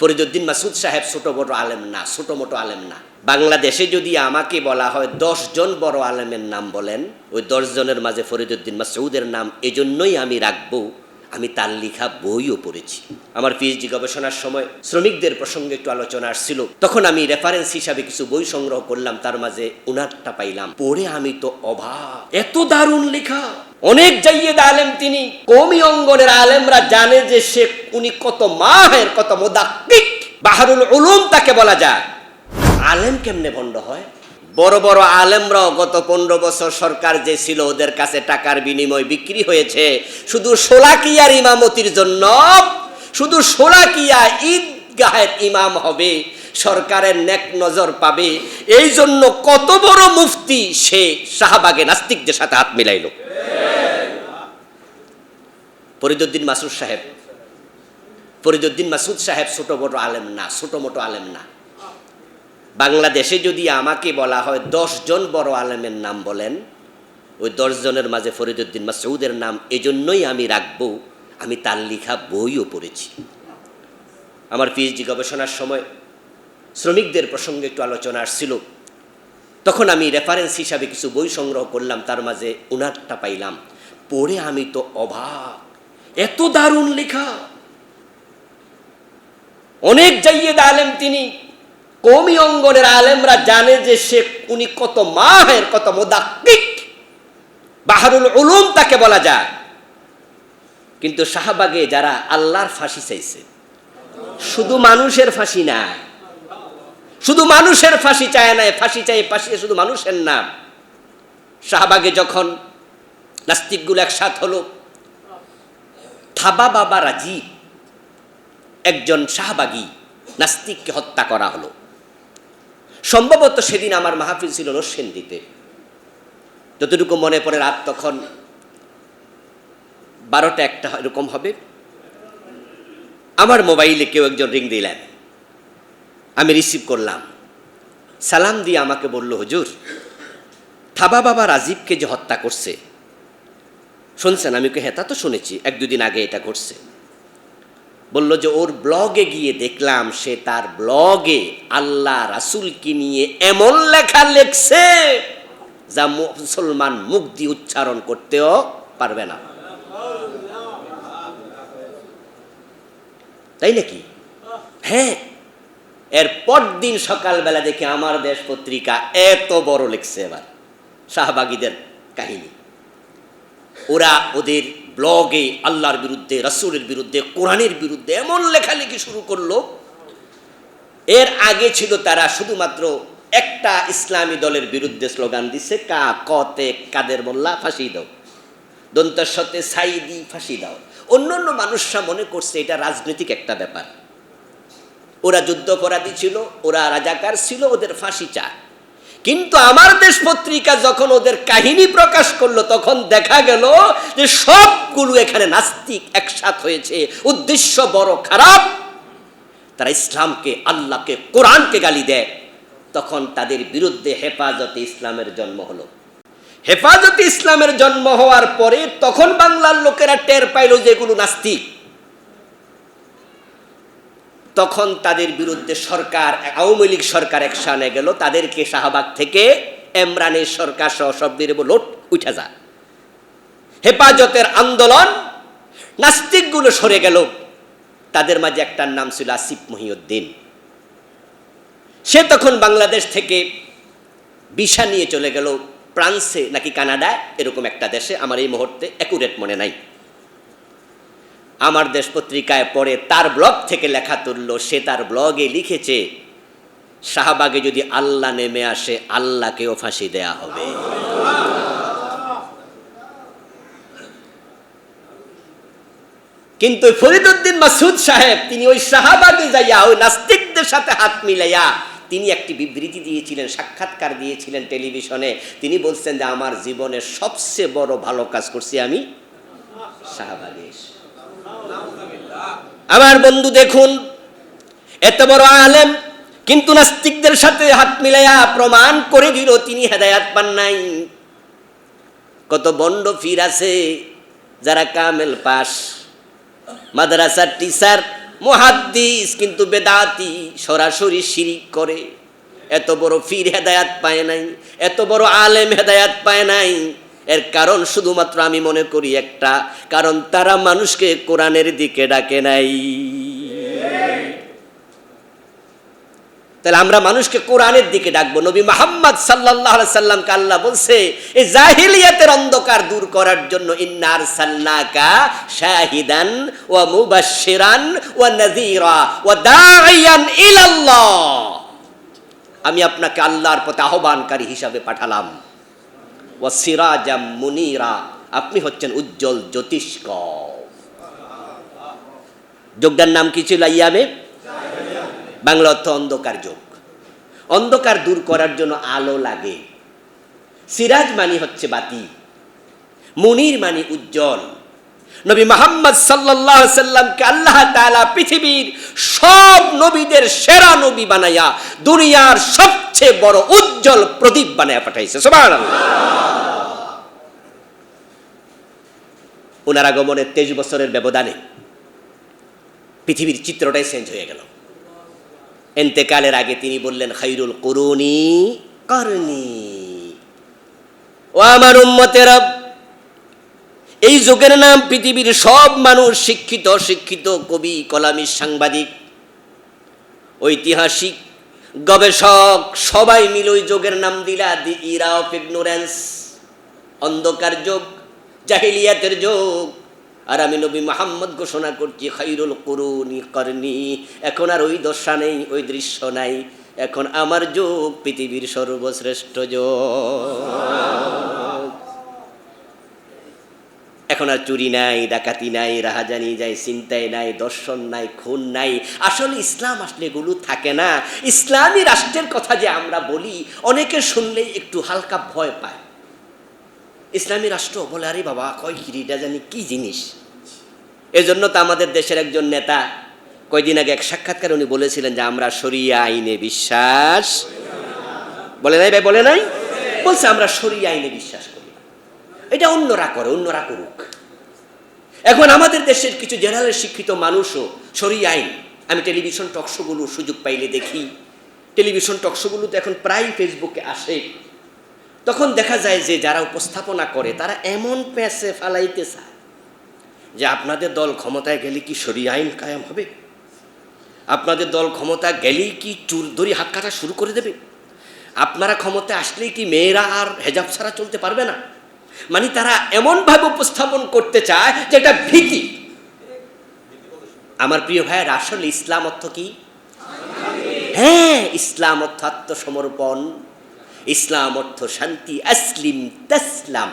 ফরিদুদ্দিন মাসুদ সাহেব ছোট বড় আলেম না, ছোট মোটো আলেম না। বাংলাদেশে যদি আমাকে বলা হয় জন বড় আলেমের নাম বলেন, ওই জনের মাঝে ফরিদুদ্দিন মাসুদের নাম এজন্যই আমি রাখব, আমি তার লেখা বইও পড়েছি। আমার পিএইচডি গবেষণার সময় শ্রমিকদের প্রসঙ্গে একটু আলোচনা আসছিল। তখন আমি রেফারেন্স হিসাবে কিছু বই সংগ্রহ করলাম, তার মাঝে উনারটা পাইলাম। পড়ে আমি তো অভাব এত দারুণ লেখা! অনেক জাইয়েদ আলেম তিনি কমি অঙ্গনের আলেমরা জানে যে সে উনি কত মাহের, কত মোদাক্কিক। বাহারুল উলুম তাকে বলা যায়। আলেম কেমনে ভণ্ড হয়? বড় বড় আলেমরাও গত পনেরো বছর সরকার যে ছিল ওদের কাছে টাকার বিনিময় বিক্রি হয়েছে। শুধু সোলাকিয়ার ইমামতির জন্য, শুধু সোলাকিয়া ঈদগাহের ইমাম হবে, সরকারের নেক নজর পাবে। এই জন্য কত বড় মুফতি সে, শাহবাগে নাস্তিকদের সাথে হাত মিলাইল। ফরিদুদ্দিন মাসুদ সাহেব। ফরিদুদ্দিন মাসুদ সাহেব ছোট বড় আলেম না, ছোট মোটো আলেম না। বাংলাদেশে যদি আমাকে বলা হয় জন বড় আলেমের নাম বলেন, ওই জনের মাঝে ফরিদুদ্দিন মাসউদের নাম এজন্যই আমি রাখব, আমি তার লেখা বইও পড়েছি। আমার পিএইচডি গবেষণার সময় শ্রমিকদের প্রসঙ্গে একটু আলোচনা আসছিল। তখন আমি রেফারেন্স হিসাবে কিছু বই সংগ্রহ করলাম, তার মাঝে উনারটা পাইলাম। পড়ে আমি তো অবাক। এত দারুণ লেখা। অনেক জাইয়েদ আলেম তিনি কমি অঙ্গনের আলেমরা জানে যে সে উনি কত মাহের, কত মোদাক্কিক। বাহারুল উলুম তাকে বলা যায়। কিন্তু শাহবাগে যারা আল্লাহর ফাঁসি চাইছে, শুধু মানুষের ফাঁসি না শুধু মানুষের ফাঁসি চায় না ফাঁসি চাই ফাঁসি শুধু মানুষের নাম। শাহবাগে যখন নাস্তিকগুলো একসাথ হলো থাবা বাবা রাজীব একজন শাহবাগী নাস্তিককে হত্যা করা হলো। সম্ভবত সেদিন আমার মাহফিল ছিল দিতে যতটুকু মনে পড়ে রাত তখন বারোটা একটা এরকম হবে। আমার মোবাইলে কেউ একজন রিং দিলেন। আমি রিসিভ করলাম। সালাম দিয়ে আমাকে বলল, হুজুর, থাবা বাবা রাজীবকে যে হত্যা করছে শুনছেন, আমি কে হ্যাঁ তা তো শুনেছি, এক দুদিন আগে এটা করছে বলল যে, ওর ব্লগে গিয়ে দেখলাম সে তার ব্লগে আল্লাহ রাসুলকে নিয়ে এমন লেখা লেখছে যা মুসলমান দিয়ে উচ্চারণ করতেও পারবে না। তাই নাকি? হ্যাঁ এর দিন সকালবেলা দেখে আমার দেশ পত্রিকা এত বড় লিখছে এবার, শাহবাগীদের কাহিনী। ওরা ওদের ব্লগে আল্লাহর বিরুদ্ধে, রসুলের বিরুদ্ধে, কোরআনের বিরুদ্ধে এমন লেখালেখি শুরু করল। এর আগে ছিল তারা শুধুমাত্র একটা ইসলামী দলের বিরুদ্ধে স্লোগান দিছে, কা কতে কাদের মোল্লা ফাঁসি দাও, দন্তের সাথে সাইদি ফাঁসি দাও। অন্য অন্য মানুষরা মনে করছে এটা রাজনৈতিক একটা ব্যাপার। ওরা যুদ্ধপরাধী ছিল, ওরা রাজাকার ছিল, ওদের ফাঁসি চায়। কিন্তু আমার দেশ পত্রিকা যখন ওদের কাহিনী প্রকাশ করল, তখন দেখা গেল যে সবগুলো এখানে নাস্তিক একসাথ হয়েছে। উদ্দেশ্য বড় খারাপ। তারা ইসলামকে, আল্লাহকে, কোরআনকে গালি দেয়। তখন তাদের বিরুদ্ধে হেফাজতে ইসলামের জন্ম হলো। হেফাজতে ইসলামের জন্ম হওয়ার পরে তখন বাংলার লোকেরা টের পাইল যে এগুলো নাস্তিক। তখন তাদের বিরুদ্ধে সরকার, আওয়ামী লীগ সরকার একসানে গেল, তাদেরকে শাহবাগ থেকে এমরানের সরকার সহ সব লোট উঠে যা হেফাজতের আন্দোলন, নাস্তিকগুলো সরে গেল। তাদের মাঝে একটার নাম ছিল আসিফ মহিউদ্দিন। সে তখন বাংলাদেশ থেকে বিশা নিয়ে চলে গেল, ফ্রান্সে নাকি কানাডায়, এরকম একটা দেশে। আমার এই মুহূর্তে অ্যাকুরেট মনে নাই। আমার দেশ পত্রিকায় পড়ে, তার ব্লগ থেকে লেখা তুলল সে তার ব্লগে লিখেছে, শাহবাগে যদি আল্লাহ নেমে আসে, আল্লাহকেও ফাঁসি দেয়া হবে। কিন্তু ফরিদুদ্দিন মাসুদ সাহেব, তিনি ওই শাহবাগে যাইয়া, ওই নাস্তিকদের সাথে হাত মিলাইয়া, তিনি একটি বিবৃতি দিয়েছিলেন, সাক্ষাৎকার দিয়েছিলেন টেলিভিশনে। তিনি বলছেন যে, আমার জীবনের সবচেয়ে বড় ভালো কাজ করছি আমি শাহবাগে এসে। আমার বন্ধু দেখুন, এত বড় আলেম, কিন্তু নাস্তিকদের সাথে হাত মিলাইয়া প্রমাণ করে দিল তিনি হেদায়াত পান নাই। কত বন্ড ফির আছে যারা কামেল পাস। মাদ্রাসার টিচার মুহাদ্দিস, কিন্তু বেদাতি সরাসরি শিরিক করে। এত বড় ফির হেদায়াত পায় নাই, এত বড় আলেম হেদায়াত পায় নাই। এর কারণ শুধুমাত্র আমি মনে করি একটা, কারণ তারা মানুষকে কোরআনের দিকে ডাকে নাই। তাহলে আমরা মানুষকে কোরআনের দিকে ডাকবো। নবী মোহাম্মদ সাল্লাহ আল্লাহ বলছে এই জাহিলিয়াতের অন্ধকার দূর করার জন্য ইন্নার সাল্লাকা শাহিদান ওয়া মুবাশশিরান ওয়া নাযীরা ওয়া দাঈয়ান ইলাল্লাহ। আমি আপনাকে আল্লাহর পথে আহ্বানকারী হিসাবে পাঠালাম। সিরাজাম মুনিরা। আপনি হচ্ছেন উজ্জ্বল জ্যোতিষ্ক। যোগদার নাম কি ছিল ইয়ামে বাংলা অর্থ অন্ধকার যোগ। অন্ধকার দূর করার জন্য আলো লাগে। সিরাজ মানি হচ্ছে বাতি। মুনির মানি উজ্জ্বল। নবী মোহাম্মদ সাল্লাহ সাল্লামকে আল্লাহ তাআলা পৃথিবীর সব নবীদের সেরা নবী বানাইয়া দুনিয়ার সবচেয়ে বড় উজ্জ্বল প্রদীপ বানাইয়া পাঠাইছে। সুবহানাল্লাহ। ওনার আগমনের তেইশ বছরের ব্যবধানে পৃথিবীর চিত্রটাই চেঞ্জ হয়ে গেল। এন্তেকালের আগে তিনি বললেন, খাইরুল করুনি করনি। ও আমার উম্মতেরা এই যুগের নাম পৃথিবীর সব মানুষ শিক্ষিত শিক্ষিত কবি, কলামী, সাংবাদিক, ঐতিহাসিক, গবেষক, সবাই মিলে ওই যোগের নাম দিলা, দি ইরা অফ ইগনোরেন্স, অন্ধকার যোগ জাহিলিয়াতের যোগ। আর আমি নবী মোহাম্মদ ঘোষণা করছি, খাইরুল করুনি করনি। এখন আর ওই দশা নেই, ওই দৃশ্য নাই। এখন আমার যোগ, পৃথিবীর সর্বশ্রেষ্ঠ যোগ। এখন আর চুরি নাই, ডাকাতি নাই, রাহাজানি যাই চিন্তায় নাই, দর্শন নাই, খুন নাই। আসলে ইসলাম আসলে এগুলো থাকে না। ইসলামী রাষ্ট্রের কথা যে আমরা বলি, অনেকে শুনলেই একটু হালকা ভয় পায়। ইসলামী রাষ্ট্র বলে, আরে বাবা, কয় কিরিটা জানি কি জিনিস? এজন্য তো আমাদের দেশের একজন নেতা কয়দিন আগে এক সাক্ষাৎকার উনি বলেছিলেন যে, আমরা শরিয়া আইনে বিশ্বাস বলে নাই ভাই, বলে নাই? বলছে, আমরা শরিয়া আইনে বিশ্বাস করি। এটা অন্যরা করে, অন্যরা করুক। এখন আমাদের দেশের কিছু জেনারেল শিক্ষিত মানুষও শরিয়া আইন, আমি টেলিভিশন টকশোগুলো সুযোগ পাইলে দেখি। টেলিভিশন টকশোগুলো তো এখন প্রায় ফেসবুকে আসে। তখন দেখা যায় যে যারা উপস্থাপনা করে, তারা এমন প্যাসে ফালাইতে চায় যে আপনাদের দল ক্ষমতায় গেলে কি সরিয়ে আইন কায়েম হবে? আপনাদের দল ক্ষমতা গেলেই কি চুল ধরি হাত কাটা শুরু করে দেবে? আপনারা ক্ষমতায় আসলেই কি মেয়েরা আর হেজাব ছাড়া চলতে পারবে না? মানে তারা এমনভাবে উপস্থাপন করতে চায় যে এটা ভীতি। আমার প্রিয় ভাইয়ের আসলে ইসলাম অর্থ কি? হ্যাঁ ইসলাম অর্থ আত্মসমর্পণ। ইসলাম অর্থ শান্তি আসলিম তাসলাম।